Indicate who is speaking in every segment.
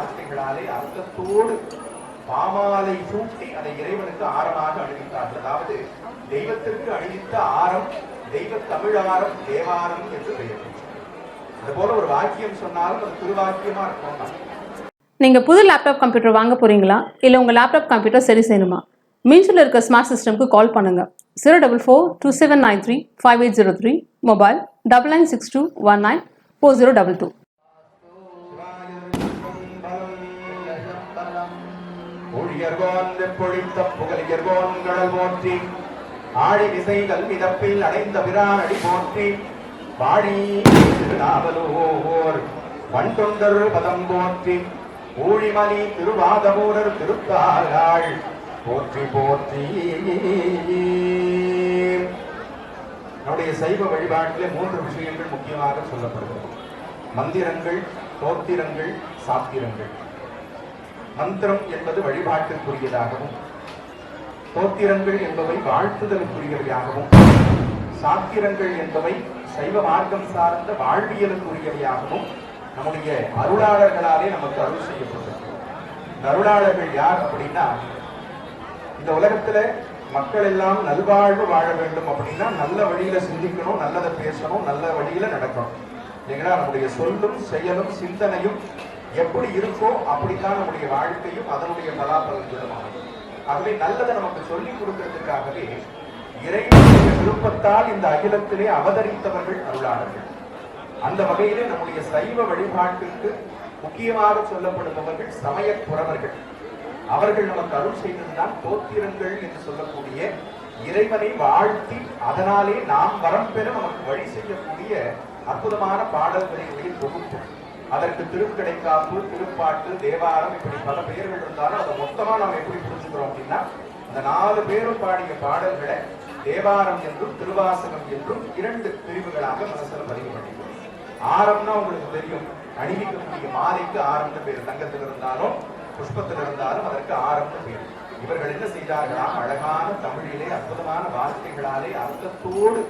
Speaker 1: வார்த்தைகளாலே அர்த்தத்தோடு பாமாலை சூட்டி அதை இறைவனுக்கு ஆரமாக அணிவித்தார்கள். அதாவது தெய்வத்திற்கு அணிவித்த ஆரம் தெய்வ தமிழாரம் தேவாரம் என்று பெயர். அது போல ஒரு வாக்கியம் சொன்னாலும் அது திருவாக்கியமா இருக்கும்.
Speaker 2: நீங்கள் புது லேப்டாப் கம்ப்யூட்டர் வாங்க போகிறீங்களா இல்லை உங்கள் லேப்டாப் கம்ப்யூட்டர் சரி செய்யணுமா? மீன்ஸில் இருக்க ஸ்மார்ட் சிஸ்டம்க்கு கால் பண்ணுங்கள் zero double four two seven nine three five eight zero three mobile double nine six two one nine four zero double two
Speaker 1: ஊழியர்கோன் புகழ் புகழியர்கோன் கடல் போற்றி. ஆழி விசைகள் மிதப்பில் அடைந்த பிரானடி போற்றி. பாடி திருநாவலூர் வன் பதம் போற்றி. ஊழிமலி திருவாதபூரர் திருத்தாள் போற்றி போற்றி. நம்முடைய சைவ வழிபாட்டிலே மூன்று விஷயங்கள் முக்கியமாக சொல்லப்படுகிறது. மந்திரங்கள் தோத்திரங்கள் சாத்திரங்கள். மந்திரம் என்பது வழிபாட்டிற்குரியதாகவும் தோத்திரங்கள் என்பவை வாழ்த்துதலுக்குரியவையாகவும் சாத்திரங்கள் என்பவை சைவ மார்க்கம் சார்ந்த வாழ்வியலுக்குரியவையாகவும் நம்முடைய அருளாளர்களாலே நமக்கு அருள் செய்யப்பட்டிருக்கு இந்த அருளாளர்கள் யார் அப்படின்னா இந்த உலகத்துல மக்கள் எல்லாம் நல்வாழ்வு வாழ வேண்டும் அப்படின்னா நல்ல வழியில சிந்திக்கணும் நல்லதை பேசணும் நல்ல வழியில நடக்கணும். இல்லைங்களா? நம்முடைய சொல்லும் செயலும் சிந்தனையும் எப்படி இருக்கோ அப்படித்தான் நம்முடைய வாழ்க்கையும் அதனுடைய பலாபலன்களும் அமையும் ஆகவே நல்லதை நமக்கு சொல்லிக் கொடுக்கறதுக்காகவே இறைவனுடைய விருப்பத்தால் இந்த அகிலத்திலே அவதரித்தவர்கள் அருளாளர்கள். அந்த வகையிலே நம்முடைய சைவ வழிபாட்டிற்கு முக்கியமாக சொல்லப்படுபவர்கள் சமய புறவர்கள். அவர்கள் நமக்கு அருள் செய்ததுதான் தோத்திரங்கள் என்று சொல்லக்கூடிய இறைவனை வாழ்த்தி அதனாலே நாம் வரம் பெற நமக்கு வழி செய்யக்கூடிய அற்புதமான பாடல்களினுடைய தொகுப்பு. அதற்கு திருக்கடைக்காப்பு திருப்பாட்டு தேவாரம் இப்படி பல பெயர்கள் இருந்தாலும் அதை மொத்தமா நாம் எப்படி புரிஞ்சுக்கிறோம் அப்படின்னா அந்த நாலு பேரும் பாடிய பாடல்களை தேவாரம் என்றும் திருவாசகம் என்றும் இரண்டு பிரிவுகளாக மனசில் பதிவு பண்ணிக்கிறோம். ஆரம்னா உங்களுக்கு தெரியும் அணிவிக்கக்கூடிய மாலைக்கு ஆரம்னு பேர் தங்கத்தில் இருந்தாலும் புஷ்பத்தில் இருந்தாலும் அதற்கு ஆரம்னு பேர். இவர்கள் என்ன செய்தார்களாம் அழகான தமிழிலே அற்புதமான வார்த்தைகளாலே அர்த்தத்தோடு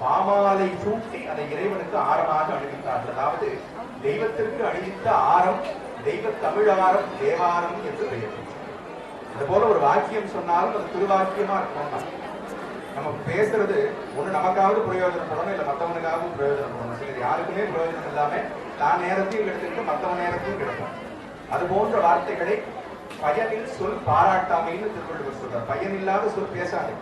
Speaker 1: பாமாலை சூட்டி அதை இறைவனுக்கு ஆரமாக அணிவித்தார்கள். அதாவது தெய்வத்திற்கு அணிவித்த ஆரம் தெய்வ தமிழாரம் தேவாரம் என்று பெயர். அது போல ஒரு வாக்கியம் சொன்னாலும் அது திருவாக்கியமா இருக்கும் நம்ம பேசுறது ஒண்ணு நமக்காவது பிரயோஜனப்படணும் இல்ல மத்தவனுக்காகவும் பிரயோஜனப்படணும் சரி யாருக்குமே பிரயோஜனம் இல்லாம தான் நேரத்தையும் எடுத்துக்கிட்டு மத்தவன் நேரத்தையும் கிடைக்கும் அது போன்ற வார்த்தைகளை பயனில் சொல் பாராட்டாமைன்னு திருவள்ளுவர் சொல்றார். பயன் இல்லாத சொல் பேசாதே.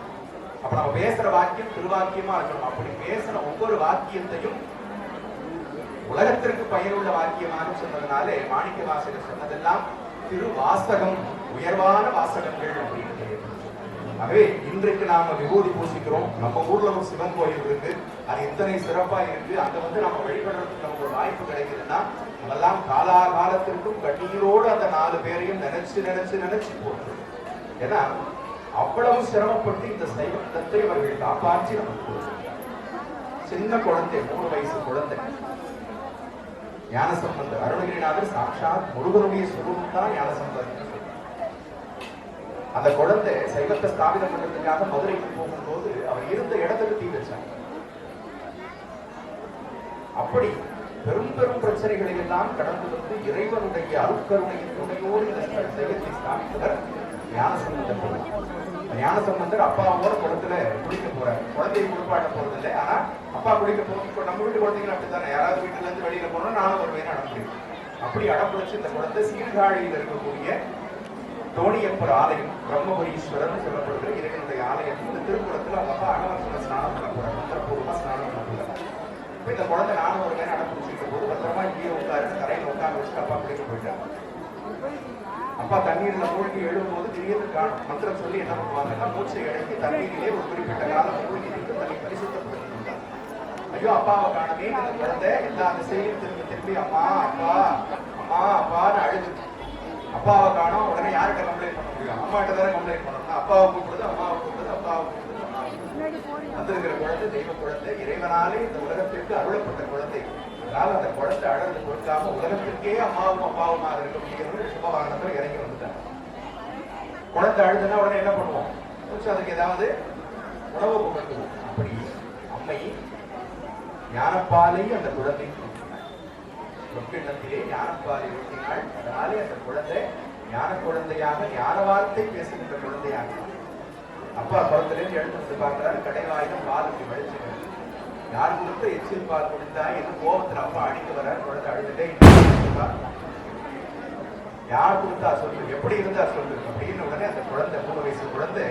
Speaker 1: அப்ப நம்ம பேசுற வாக்கியம் திருவாக்கியமா இருக்கணும். அப்படி பேசுற ஒவ்வொரு வாக்கியத்தையும் உலகத்திற்கு பயனுள்ள வாக்கியமாக சொன்னதுனாலே மாணிக்க வாசகர் சொன்னதெல்லாம் திரு வாசகம் உயர்வான வாசகங்கள் அப்படின்னு ஆகவே இன்றைக்கு நாம விபூதி பூசிக்கிறோம். நம்ம ஊர்ல ஒரு சிவன் கோயில் இருக்கு. அது எத்தனை சிறப்பா இருக்கு. அங்க வந்து நம்ம வழிபடுறதுக்கு நமக்கு ஒரு வாய்ப்பு கிடைக்குதுன்னா அதெல்லாம் காலாகாலத்திற்கும் கண்ணீரோடு அந்த நாலு பேரையும் நினைச்சு நினைச்சு நினைச்சு போட்டு ஏன்னா அவ்வளவு சிரமப்பட்டு இந்த சைவத்தை அவர்கள் காப்பாற்றி நமக்கு சின்ன குழந்தை மூணு வயசு குழந்தை. ஞானசம்பந்தர் அருணகிரிநாதர் சாட்சாத் முருகனுடைய சுரூபம் தான் ஞானசம்பந்தர். அந்த குழந்தை சைவத்தை ஸ்தாபிதம் பண்றதுக்காக மதுரைக்கு போகும்போது அவர் இருந்த இடத்துக்கு தீ வச்சாங்க அப்படி பெரும் பெரும் பிரச்சனைகளை எல்லாம் கடந்து வந்து இறைவனுடைய அருட்கருணையின் துணையோடு இந்த சைவத்தை ஸ்தாபித்தவர் ஞானசம்பந்தர் பெருமாள். ஞானசம்பந்தர் அப்பாவோட குளத்துல குளிக்க போறாரு. குழந்தையை குளிப்பாட்ட போறது இல்லை ஆனா அப்பா குளிக்க போகும் இப்போ நம்ம வீட்டு குழந்தைங்க அப்படித்தானே? யாராவது வீட்டுல இருந்து வெளியில போனா நானும் வருவேன் அடம் பிடிக்கும் அப்படி அடம் பிடிச்சு இந்த குழந்தை சீர்காழியில் இருக்கக்கூடிய தோணியப்பர் ஆலயம் பிரம்மபுரீஸ்வரர்னு சொல்லப்படுகிற இறைவனுடைய ஆலயம் இந்த திருக்குளத்துல அவங்க அப்பா அகவசன ஸ்நானம் பண்ண போறாங்க மந்திரபூர்வமா ஸ்நானம் பண்ண போறாங்க இப்ப இந்த குழந்தை நானும் ஒரு அடம் பிடிச்சிருக்க போது பத்திரமா இங்கே உட்காரு கரையில உட்காந்து வச்சுட்டு அப்பா குளிக்க போயிட்டாங்க அப்பா தண்ணீர்ல மூழ்கி எழும்போது திடீர்னு காணும் மந்திரம் சொல்லி என்ன பண்ணுவாங்கன்னா மூச்சை அடக்கி தண்ணீரிலே ஒரு குறிப்பிட்ட காலம் மூழ்கி நின்று தன்னை பரிசுத்தப்படுத்தினார் ஐயோ அப்பாவை காணவே இந்த குழந்தை? எல்லா திசையிலும் திரும்பி திரும்பி அம்மா அப்பா அம்மா அப்பான்னு அழுது. அப்பாவை காணோம் உடனே யார்கிட்ட கம்ப்ளைண்ட் பண்ண முடியும்? அம்மாட்ட தானே கம்ப்ளைண்ட் பண்ணணும். அப்பாவை கூப்பிடுது அம்மாவை கூப்பிடுது அப்பாவை கூப்பிடுது வந்திருக்கிற குழந்தை தெய்வ குழந்தை இறைவனாலே இந்த உலகத்திற்கு அருளப்பட்ட குழந்தை. அதனால அந்த குழந்தை அடர்ந்து கொடுக்காம உலகத்திற்கே அம்மாவும் அப்பாவுமா இருக்கக்கூடியவர்கள் சுபவாகனத்தில் இறங்கி வந்துட்டாங்க குழந்தை அழுதுன்னா உடனே என்ன பண்ணுவோம்? கொஞ்சம் அதுக்கு ஏதாவது உணவு கொடுத்துவோம் அப்படி அம்மை ஞானப்பாலையும் அந்த குழந்தைக்கு கொடுத்தார். ஞானப்பாலை ஊட்டினாள். அதனாலே அந்த குழந்தை ஞான குழந்தையாக ஞான வார்த்தை பேசுகின்ற குழந்தையாக அப்பா குளத்திலிருந்து எடுத்து வந்து பார்க்கிறார். கடைவாயிலும் பால் அப்படி யார் கொடுத்த எச்சில் பால் கொடுத்தா என்று கோபத்துல அப்பா அடிக்க வர குழந்தை அழுதுட்டே யார் கொடுத்தா சொல்லு? எப்படி இருந்தா சொல்லு? அப்படின்னு உடனே அந்த குழந்தை மூணு வயசு குழந்தை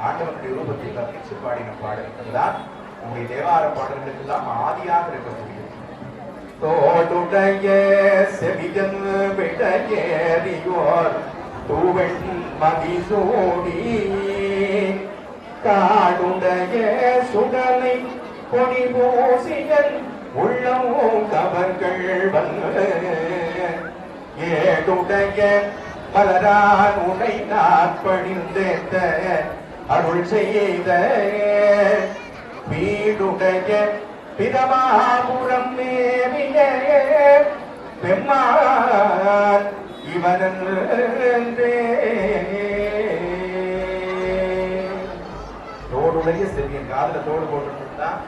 Speaker 1: ஆண்டவனுடைய ரூபத்தில் கற்பிச்சு பாடின பாடல். அதுதான் உங்களுடைய தேவார பாடல்களுக்கு எல்லாம் ஆதியாக இருக்கக்கூடியது தோடுடைய செவிஜன் விடையேறியோர் தூவெண் மதிசோடி காடுடைய சுடலை கொடி பூசியல் உள்ளம் கவர்கள் வந்து ஏடுடைய மலரான் உனை நாற்பணிந்தேத்த அருள் செய்த. வீடுடைய பிதமாபுரம் மேவிய பெம்மான் இவனன்றே. தோடுடைய செவியன் காதல தோடு போட்டு தான்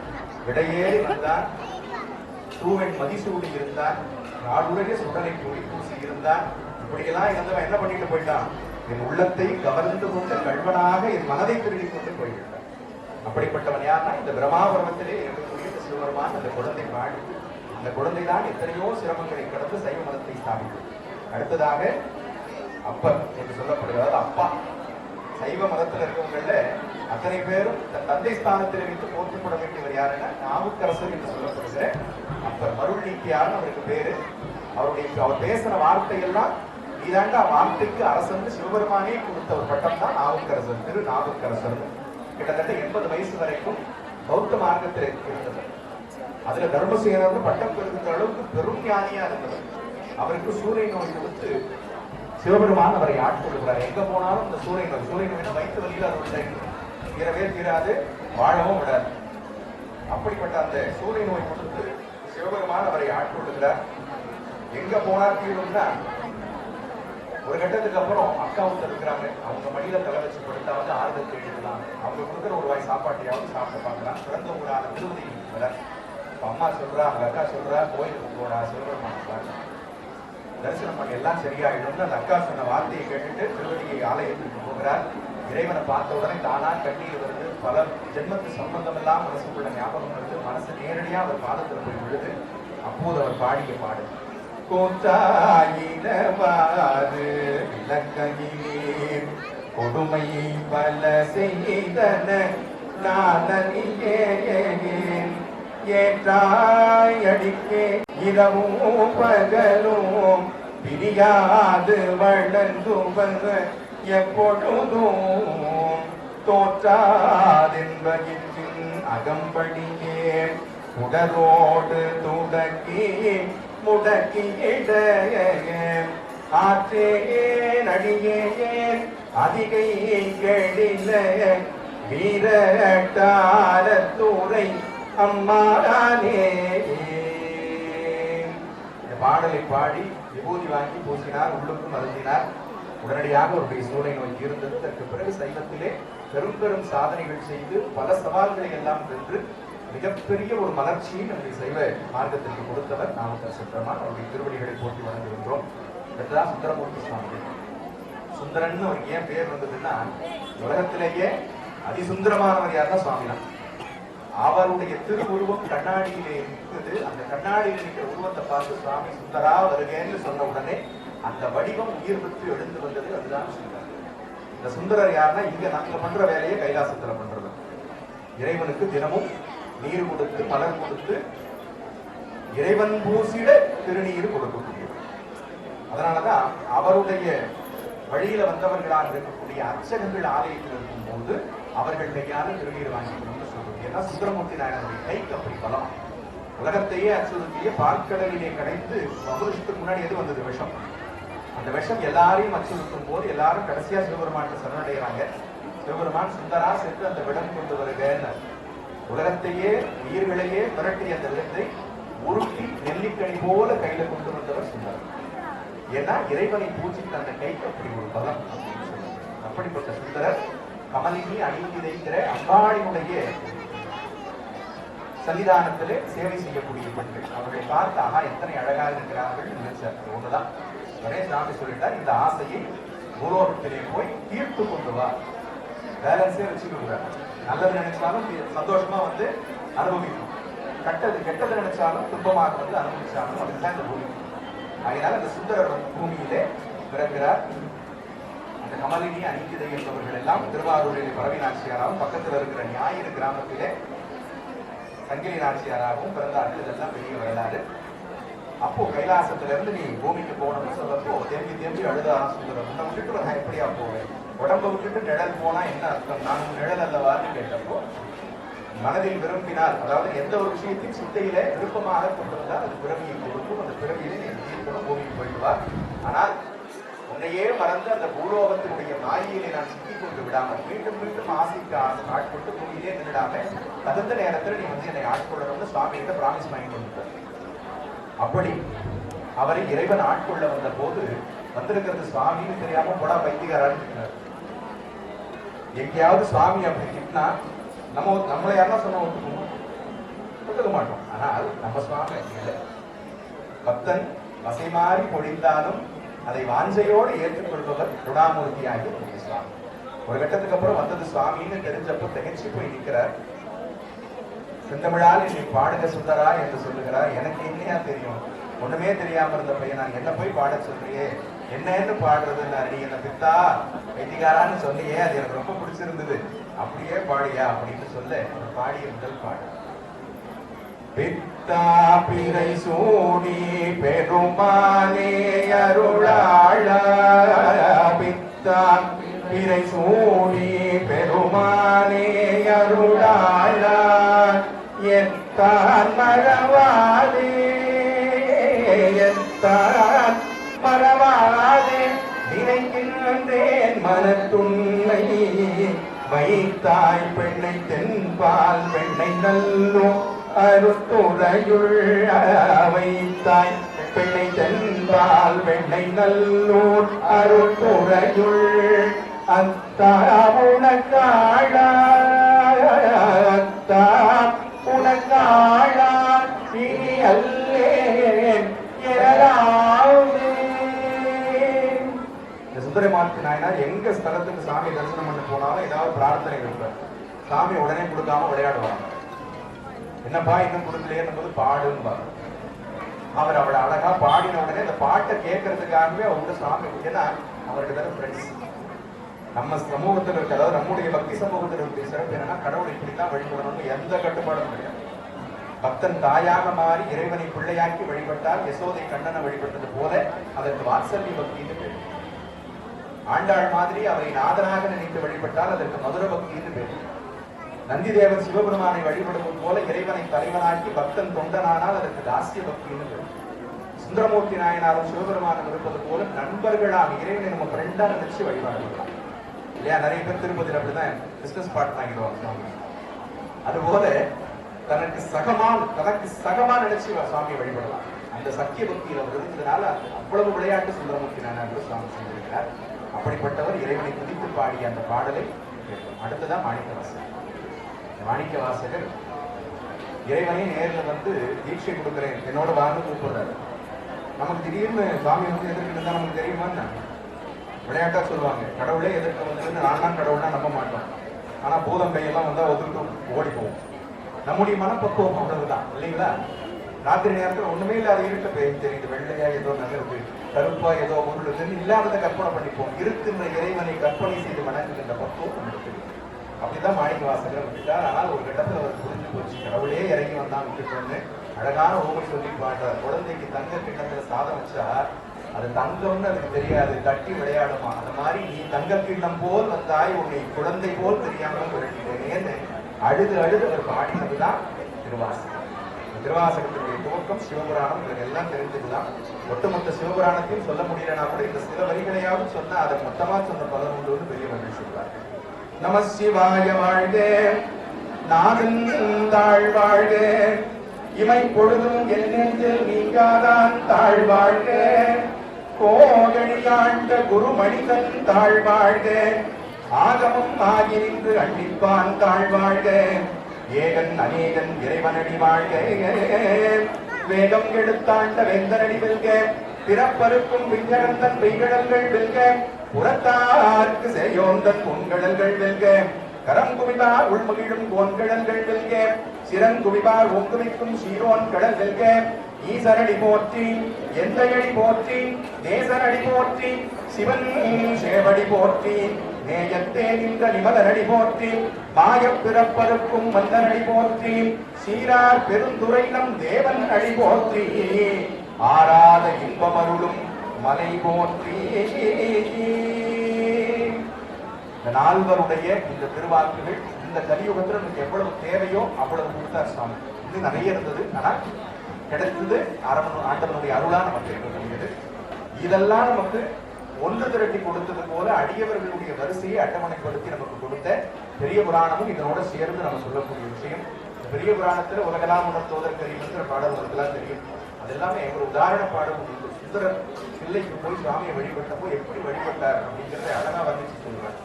Speaker 1: விடையேறி வந்தார் தூவன் மதிசூடி இருந்தார். நாடுடைய சுடனை கூடி பூசி இருந்தார். இப்படியெல்லாம் இருந்தவன் என்ன பண்ணிட்டு போயிட்டான்? என் உள்ளத்தை கவர்ந்து கொண்ட கல்வனாக என் மனதை திருடி கொண்டு போய்விட்டான். அப்படிப்பட்டவன் யாருன்னா இந்த பிரமாபுரத்திலே இருக்கக்கூடிய இந்த சிவபெருமான் அந்த குழந்தை வாழ்ந்து அந்த குழந்தை தான் எத்தனையோ சிரமங்களை கடந்து சைவ மதத்தை ஸ்தாபித்தது அடுத்ததாக அப்பர் என்று சொல்லப்படுகிறது. அப்பா. சைவ மதத்தில் இருக்கவங்கள அத்தனை பேரும் தன் தந்தை ஸ்தானத்தில் வைத்து போற்றப்பட வேண்டியவர் யாருன்னா நாவுக்கரசர் என்று சொல்லப்படுகிற அப்பர் மருள் நீக்கியார் அவருக்கு பேரு. அவருடைய அவர் பேசுற வார்த்தையெல்லாம் இதாண்டா வார்த்தைக்கு அரசன் சிவபெருமானே கொடுத்த ஒரு பட்டம் தான் நாவுக்கரசர். திரு நாவுக்கரசர். கிட்டத்தட்ட எண்பது வயசு வரைக்கும் பௌத்த மார்க்கத்தில் இருந்தது அதுல தர்மசேனர் பட்டம் பெறுகின்ற அளவுக்கு பெரும் ஞானியா இருந்தது அவருக்கு சூரிய நோய் கொடுத்து சிவபெருமான் அவரை ஆட்கொள்கிறார் எங்க போனாலும் இந்த சூரிய சூரியன் சூரிய வயிற்று வலியில் அது உண்டை தீரவே தீராது வாழவும் விடாது. அப்படிப்பட்ட அந்த சூரிய நோய் கொடுத்து சிவபெருமான் அவரை ஆட்கொள்கிறார் எங்க போனார் தீரும்னா ஒரு கட்டத்துக்கு அப்புறம் அக்கா வந்து இருக்கிறாங்க. அவங்க மடியில தலை வச்சு படுத்தாவது ஆறுதல் தேடிக்கலாம் அவங்க கொடுக்குற ஒரு வாய் சாப்பாட்டையாவது சாப்பிட்டு பார்க்கலாம். பிறந்த ஊரான திருவதி வர அம்மா சொல்றா அவங்க அக்கா சொல்றா கோயிலுக்கு போடா சிவபெருமான் தரிசனம் பண்ணி எல்லாம் சரியாயிடும்னு அந்த அக்கா சொன்ன வார்த்தையை கேட்டுட்டு திருவடியை ஆலயத்திற்கு போகிறார். இறைவனை பார்த்த உடனே தானா கண்ணீர் வருது பல ஜென்மத்து சம்பந்தம் எல்லாம் மனசுக்குள்ள ஞாபகம் வருது மனசு நேரடியாக அவர் பாதத்தில் போய் விழுது. அப்போது அவர் பாடிய பாடு கோத்தாயினவாறு விளக்கையீர் கொடுமை பல செய்தன நானனியே ஏற்றாய் அடிக்கே இரவும் பகலும் பிரியாது வளர்ந்துவன் எப்பொழுதும் தோற்றாதென்பகிற்றின் அகம்படியே உடலோடு துடக்கி முடக்கியிட ஆற்றேன் அடியேன் அதிகை கெடில வீரட்டாரத்துறை அம்மானே பாடலை பாடி விபூதி வாங்கி பூசினார் உள்ளுக்கும் அருந்தினார். உடனடியாக அவருடைய சூழலை நோய் இருந்தது. அதற்கு பிறகு சைவத்திலே பெரும் பெரும் சாதனைகள் செய்து பல சவால்களை எல்லாம் வென்று மிகப்பெரிய ஒரு மலர்ச்சியை நம்முடைய சைவ மார்க்கத்திற்கு கொடுத்தவர் நாமக்கல் சுந்தரமான் அவருடைய திருவடிகளை போட்டி வழங்குகின்றோம் அடுத்ததான் சுந்தரமூர்த்தி சுவாமி. சுந்தரன் அவருக்கு ஏன் பேர் வந்ததுன்னா உலகத்திலேயே அதிசுந்தரமானவர் தான் சுவாமிதான். அவருடைய திருவுருவம் கண்ணாடியிலே இருக்குது அந்த கண்ணாடியில் இருக்கிற உருவத்தை பார்த்து சுவாமி சுந்தரா வருகேன்னு சொன்ன உடனே அந்த வடிவம் உயிர் பெற்று எழுந்து வந்தது. அதுதான் சுந்தரர். இந்த சுந்தரர் யாருன்னா இங்க நாங்க பண்ற வேலையை கைலாசத்துல பண்றது இறைவனுக்கு தினமும் நீர் கொடுத்து மலர் கொடுத்து இறைவன் பூசிட திருநீர் கொடுக்கக்கூடியது அதனாலதான் அவருடைய வழியில வந்தவர்களாக இருக்கக்கூடிய அர்ச்சகங்கள் ஆலயத்தில் இருக்கும்போது அவர்கள் கையால திருநீர் வாங்கிக்கணும். ஏன்னா சுந்தரமூர்த்தி நாயனருடைய கைக்கு அப்படி பலம். உலகத்தையே அச்சுறுத்திய பார்க்கடலிலே கடைந்து மகுருஷத்துக்கு முன்னாடி எது வந்தது? விஷம். அந்த விஷம் எல்லாரையும் அச்சுறுத்தும் போது எல்லாரும் கடைசியா சிவபெருமான் சரணடைகிறாங்க. சிவபெருமான் சுந்தரா சென்று அந்த விடம் கொண்டு வருகன்னு உலகத்தையே உயிர்களையே மிரட்டிய அந்த விதத்தை உருட்டி நெல்லிக்கனி போல கையில கொண்டு வந்தவர் சுந்தரர் ஏன்னா இறைவனை பூஜித்த அந்த கைக்கு அப்படி ஒரு பலம் அப்படின்னு சொல்லுவாங்க. அப்படிப்பட்ட சுந்தரர் கமலினி அணிந்திருக்கிற அம்பாளினுடைய சன்னிதானத்திலே சேவை செய்யக்கூடிய பெண்கள் அவர்களை பார்த்து ஆஹா எத்தனை அழகாக இருக்கிறார்கள் நினைச்சார் ஒண்ணுதான் கணேஷ் சாமி சொல்லிட்டார் இந்த ஆசையை பூலோகத்திலே போய் தீர்த்து கொண்டு வா. பேலன்ஸே வச்சுக்கூடாது நல்லது நினைச்சாலும் சந்தோஷமா வந்து அனுபவிக்கணும் கெட்டது கெட்டது நினைச்சாலும் துன்பமாக வந்து அனுபவிச்சாலும் அதுதான் இந்த பூமி. அதனால அந்த சுந்தரர் வந்து பூமியிலே பிறக்கிறார். அந்த கமலினி அனிகிதை என்பவர்கள் எல்லாம் திருவாரூரில் பரவி பக்கத்தில் இருக்கிற ஞாயிறு கிராமத்திலே சங்கிலி நாச்சியாராகவும் பிறந்தார்கள். இதெல்லாம் பெரிய வரலாறு. அப்போ கைலாசத்திலிருந்து நீ பூமிக்கு போகணும்னு சொல்லப்போ தேம்பி தேம்பி அழுதா சுந்தரம் உன்னை விட்டுட்டு நான் எப்படியா போவேன்? உடம்ப விட்டுட்டு நிழல் போனா என்ன அர்த்தம்? நான் நிழல் அல்லவான்னு கேட்டப்போ மனதில் விரும்பினால் அதாவது எந்த ஒரு விஷயத்தையும் சித்தையில விருப்பமாக கொண்டிருந்தால் அது பிறவியை கொடுக்கும். அந்த பிறவியிலே நீ தீர்க்கணும் பூமிக்கு போயிட்டு வா. ஆனால் மறந்து அந்த பூலோகத்தினுடைய மாயிலே நான் சிக்கிக் கொண்டு விடாமல் மீண்டும் மீண்டும் ஆசைக்கு ஆசை ஆட்கொண்டு பூமியிலே நின்றுடாம தகுந்த நேரத்தில் நீ வந்து என்னை ஆட்கொள்ளணும்னு சுவாமி கிட்ட பிராமிஸ் வாங்கி கொடுத்தார் அப்படி அவரை இறைவன் ஆட்கொள்ள வந்த போது வந்திருக்கிறது சுவாமின்னு தெரியாம போடா பைத்தியகாரான்னு எங்கேயாவது சுவாமி அப்படி திட்டினா நம்ம நம்மளை யாரெல்லாம் சொன்ன ஒத்துக்குவோம் ஒத்துக்க மாட்டோம். ஆனால் நம்ம சுவாமி இல்லை. பக்தன் வசை மாறி பொழிந்தாலும் அதை வாஞ்சையோடு ஏற்றுக்கொள்பவர் குணாமூர்த்தியாகி புண்ணிய சுவாமி ஒரு கட்டத்துக்கு அப்புறம் வந்தது சுவாமின்னு தெரிஞ்சப்போ திகச்சு போய் நிற்கிறார் செந்தமிழால் நீ பாடுக சுந்தரா என்று சொல்லுகிறார். எனக்கு என்னையா தெரியும்? ஒண்ணுமே தெரியாம இருந்த பையன் நான் என்ன போய் பாட சொல்றியே? என்னன்னு பாடுறதுன்னு நீ என்ன பித்தா? வைத்திகாரான்னு சொன்னியே அது எனக்கு ரொம்ப பிடிச்சிருந்தது. அப்படியே பாடியா அப்படின்னு சொல்ல பாடிய முதல் பாடு பிறை சூடி பெருமானே அருளாள பித்தா பிறை சூடி பெருமானே அருளாள எத்தான் மரவாதே எத்தான் மரவாதே நினைக்கின்றேன் மனத்துன்னை வைத்தாய் பெண்ணை தென்பால் பெண்ணை நல்லோ அருத்துறையுள் வைத்தாய் பெண்ணை தென்பால் பெண்ணை நல்லூர் அருத்துறையுள் அத்தா உனக்காழா அத்தா உனக்காழா இனி அல்லேன் எழலாவே நாயனார் எங்க ஸ்தலத்துக்கு சாமி தரிசனம் பண்ண போனாலும் ஏதாவது பிரார்த்தனை இருப்பார் சாமி உடனே கொடுக்காம விளையாடுவாங்க என்னப்பா இன்னும் கொடுக்கலையே போது பாடுன்னு அவர் அவளை அழகா பாடின உடனே அந்த பாட்டை கேட்கறதுக்காகவே அவங்க சாமி ஏன்னா அவருக்கு தானே ஃப்ரெண்ட்ஸ். நம்ம சமூகத்தில் இருக்க அதாவது நம்முடைய பக்தி சமூகத்தில் இருக்க சிறப்பு என்னன்னா கடவுளை இப்படித்தான் வழிபடணும்னு எந்த கட்டுப்பாடும் கிடையாது. பக்தன் தாயாக மாறி இறைவனை பிள்ளையாக்கி வழிபட்டால் யசோதை கண்ணனை வழிபட்டது போல அதற்கு வாத்சல்ய பக்தின்னு பேர். ஆண்டாள் மாதிரி அவரை நாதனாக நினைத்து வழிபட்டால் அதற்கு மதுர பக்தின்னு பேர். நந்திதேவன் சிவபெருமானை வழிபடுவது போல இறைவனை தலைவனாக்கி பக்தன் தொண்டனானால் அதற்கு தாசிய பக்தின்னு சுந்தரமூர்த்தி நாயனாரும் சிவபெருமானும் இருப்பது போல நண்பர்களாக இறைவனை நம்ம ஃப்ரெண்டா நினைச்சு வழிபாடுலாம் இல்லையா? நிறைய பேர் திருப்பதியில் அப்படிதான் பிசினஸ் பார்ட்னர் ஆகிடுவாங்க. அதுபோல தனக்கு சகமா தனக்கு சகமா நினைச்சு சுவாமியை வழிபடலாம். அந்த சத்திய பக்தியில் அவர் இருந்ததுனால அவ்வளவு விளையாட்டு சுந்தரமூர்த்தி நாயனார் சுவாமி செஞ்சிருக்கிறார். அப்படிப்பட்டவர் இறைவனை துதித்து பாடிய அந்த பாடலை அடுத்ததான் மாணிக்கவாசன் மாணிக்க வாசகர் இறைவனே நேரில் வந்து தீட்சை கொடுக்குறேன். என்னோட வாங்க கூப்பிடுறாரு. நமக்கு திடீர்னு சுவாமி வந்து எதிர்க்கு இருந்தால் நமக்கு தெரியுமா விளையாட்டாக சொல்லுவாங்க. கடவுளே எதிர்க்க வந்துட்டு நான் தான் கடவுள்னா நம்ப மாட்டோம். ஆனால் பூதம் கையெல்லாம் வந்தால் ஒதுக்கிட்டு ஓடி போவோம். நம்முடைய மனப்பக்குவம் அவ்வளவுதான் இல்லைங்களா? ராத்திரி நேரத்தில் ஒன்றுமே இல்லாத இருட்ட பேய் தெரியுது. வெள்ளையா ஏதோ நகருது கருப்பா ஏதோ உருளுதுன்னு இல்லாததை கற்பனை பண்ணிப்போம். இருக்கின்ற இறைவனை கற்பனை செய்து வணங்குகின்ற பக்குவம் நமக்கு தெரியும் அப்படிதான் மாணிக்க வாசகர் விட்டார் ஆனால் ஒரு கட்டத்தில் அவர் புரிஞ்சு போச்சு. கடவுளே இறங்கி வந்தான் விட்டுட்டோன்னு அழகான ஓமை சொல்லி பாடுறார். குழந்தைக்கு தங்க கிண்ணத்துல சாதம் வச்சா அது தங்கம்னு அதுக்கு தெரியாது. தட்டி விளையாடுமா. அந்த மாதிரி நீ தங்க கிண்ணம் போல் வந்தாய். உன்னை குழந்தை போல் தெரியாமல் விரட்டினேன்னு அழுது அழுது அவர் பாடினதுதான் திருவாசகம். திருவாசகத்தினுடைய துவக்கம் சிவபுராணம் உங்களுக்கு எல்லாம் தெரிஞ்சுக்கலாம் ஒட்டுமொத்த சிவபுராணத்தையும் சொல்ல முடியலனா கூட இந்த சில வரிகளையாவது சொன்னா அதை மொத்தமா சொன்ன பலன் உண்டு பெரிய மகிழ்ச்சி சொல்றார் நம சிவாய வாழ்க நாதன் தாழ் வாழ்க இமை பொழுதும் என் நீங்காதான் தாழ் வாழ்க கோகழியாண்ட குரு மனிதன் தாழ் வாழ்க ஆகமம் ஆகி நின்று அண்டிப்பான் தாழ் வாழ்க ஏகன் அநேகன் இறைவனடி வாழ்க. வேகம் எடுத்தாண்ட வேந்தனடி வெல்க. பிறப்பருக்கும் விஞ்ஞரந்தன் பெய்கடல்கள் வெல்க. புறத்தார்க்கு செய்யோந்தன் பொன்கடல்கள் வெல்க. கரம் குவிவார் உள்மகிழும் கோன்கடல்கள் வெல்க. சிறங்குவிவார் ஒங்குவிக்கும் சீரோன் கடல் வெல்க. ஈசரடி போற்றி எந்தையடி போற்றி தேசரடி போற்றி சிவன் சேவடி போற்றி நேயத்தே நின்ற நிமலரடி போற்றி மாய பிறப்பருக்கும் மந்தனடி போற்றி சீரார் பெருந்துரை நம் தேவன் அடி போற்றி. ஆராத இன்பமருளும் மலை போற்றி. இந்த நால்வருடைய இந்த திருவாக்குகள் இந்த கலியுகத்தில் நமக்கு எவ்வளவு தேவையோ அவ்வளவு கொடுத்தார் சுவாமி. இது நிறைய இருந்தது ஆனால் கிடைத்தது அரவணு ஆண்டவனுடைய அருளா நமக்கு இருக்கக்கூடியது இதெல்லாம் நமக்கு ஒன்று திரட்டி கொடுத்தது போல அடியவர்களுடைய வரிசையை அட்டவணைப்படுத்தி நமக்கு கொடுத்த பெரிய புராணமும் இதனோட சேர்ந்து நம்ம சொல்லக்கூடிய விஷயம். பெரிய புராணத்தில் உலகலாம் உணர்த்துவதற்கு அறிவுங்கிற பாடல் உங்களுக்கெல்லாம் தெரியும். அதெல்லாமே ஒரு உதாரண பாடம் உண்டு சுந்தரர் பிள்ளைக்கு போய் சுவாமியை வழிபட்டப்போ எப்படி வழிபட்டார் அப்படிங்கிறத அழகா வந்துச்சு சொல்லுவார்.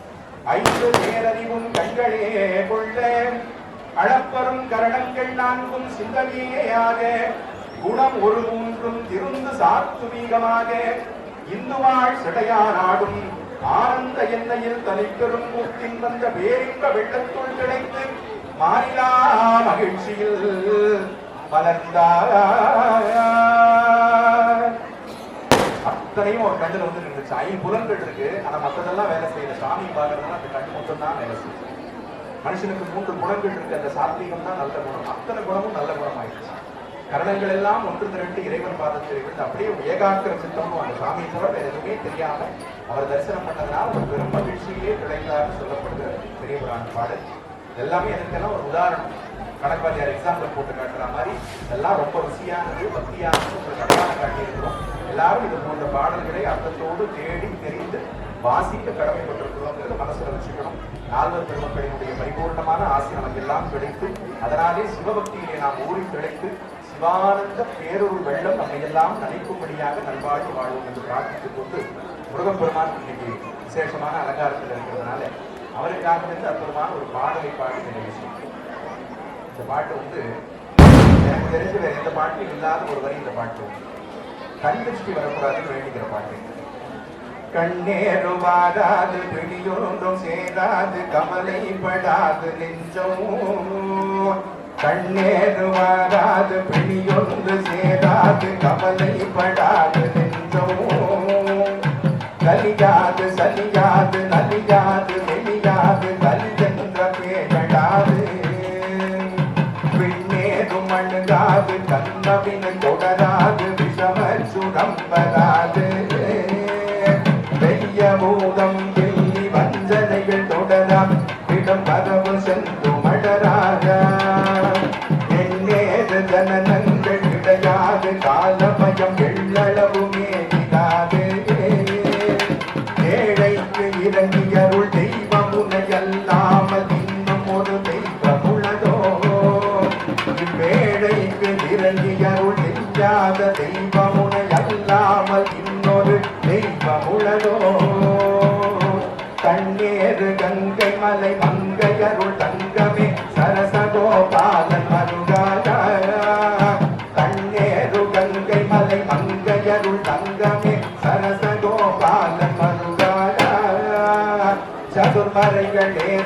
Speaker 1: ஐந்து நேரறிவும் கண்களே கொள்ள அளப்பரும் கரணங்கள் நான்கும் சிந்தனையாக குணம் ஒரு மூன்றும் திருந்து சாத்துவீகமாக இந்துவாழ் சிடையானாடும் ஆனந்த எண்ணெயில் தனிப்பெரும் கூத்தின் வந்த பேரின்ப வெள்ளத்துள் கிடைத்து மாறிலா மகிழ்ச்சியில் மலர்ந்தார் அத்தனையும் ஒரு கண்ணில் வந்து இருந்துச்சு புலன்கள் இருக்கு. ஆனா மத்ததெல்லாம் வேலை செய்யல. சாமி பார்க்கறதுனா அந்த கண் மட்டும் தான் வேலை செய்யும் மனுஷனுக்கு மூன்று குணங்கள் இருக்கு. அந்த சாத்வீகம் தான் நல்ல குணம். அத்தனை குணமும் நல்ல குணம் ஆயிடுச்சு கரணங்கள் எல்லாம் ஒன்று திரண்டு இறைவன் பாதத்தில் விழுந்து அப்படியே ஏகாக்கிர சித்தமும் அந்த சாமியை தவிர வேற எதுவுமே தெரியாம அவர் தரிசனம் பண்ணதுனால ஒரு பெரும் மகிழ்ச்சியிலே கிடைத்தார்னு சொல்லப்படுகிற பெரிய புராண பாடல். எல்லாமே எனக்கெல்லாம் ஒரு உதாரணம். கணக்காதியார் எக்ஸாம்பிள் போட்டு காட்டுற மாதிரி இதெல்லாம் ரொம்ப ருசியானது பக்தியானது உங்களுக்கு அடையாளம் காட்டியிருக்கிறோம். எல்லாரும் இது போன்ற பாடல்களை அர்த்தத்தோடு தேடி தெரிந்து வாசிக்க கடமைப்பட்டிருக்கிறோங்கிறத மனசுல வச்சுக்கணும். நால்வர் பெருமக்களினுடைய பரிபூர்ணமான ஆசை நமக்கு எல்லாம் கிடைத்து அதனாலே சிவபக்தியிலே நாம் ஊறி கிடைத்து சிவானந்த பேரொரு வெள்ளம் நம்மை எல்லாம் நினைக்கும்படியாக நல்வாழ்வு வாழ்வோம் என்று பிரார்த்தித்துக் கொண்டு முருகப்பெருமான் இன்னைக்கு விசேஷமான அலங்காரத்தில் இருக்கிறதுனால அவருக்காக வந்து அற்புதமான ஒரு பாடலை பாடி நிறைவு செய்யும் இந்த பாட்டு வந்து எனக்கு தெரிஞ்ச வேறு எந்த பாட்டும் இல்லாத ஒரு வரி இந்த பாட்டு. உண்டு. கண் திருஷ்டி வரக்கூடாதுன்னு வேண்டிக்கிற பாட்டு. கண்ணேரும் வாராது பிடியொன்றும் சேராது கமலை படாது நெஞ்சமும் கண்ணேரும் வாராது பிடியொன்று சேராது கமலை படாது நெஞ்சமும் கலியாது சலியாது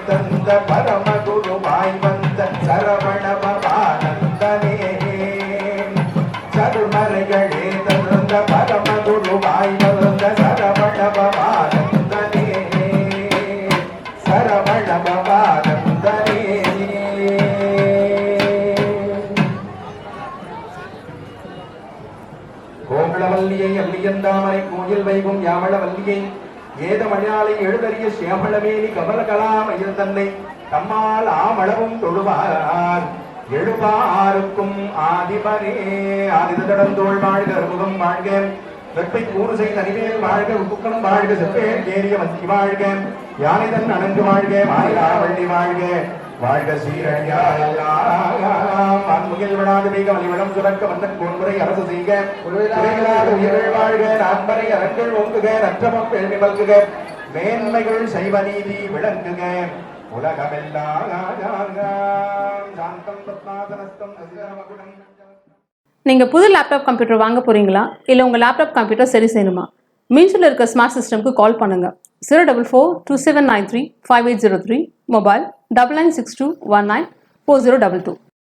Speaker 1: தந்த பரமகுருவாய் எழுதறிய சியாமளவேலி கமலகலாமயில் தன்னை தம்மால் ஆமளவும் தொழுவார். எழுபாருக்கும் ஆதிபரே ஆதிதடந்தோள் வாழ்க அறுமுகம் வாழ்க. வெப்பை கூறு செய்த அணிவேல் வாழ்க உப்புக்கம் வாழ்க செப்பேல் ஏறிய வந்தி வாழ்க. யானைதன் அணங்கு வாழ்க மாயா வள்ளி வாழ்க. வாழ்க சீரழியாம் அன்முகில் விடாது மிக வலிவளம் சுரக்க வந்தன் பொன்முறை அரசு செய்க. வாழ்க நான்மறை அரண்கள் ஓங்குக நற்றமம் கேள்வி மல்குக. மேன்மைகள் செய்வ நீதி விளங்குக. உலகமெல்லாம்
Speaker 2: நீங்கள் புது லேப்டாப் கம்ப்யூட்டர் வாங்க போகிறீங்களா இல்லை உங்கள் லேப்டாப் கம்ப்யூட்டர் சரி செய்யணுமா? மீன்ஸில் இருக்க ஸ்மார்ட் சிஸ்டம்க்கு கால் பண்ணுங்கள் zero double four two seven nine three five eight zero three mobile double nine six two one nine four zero double two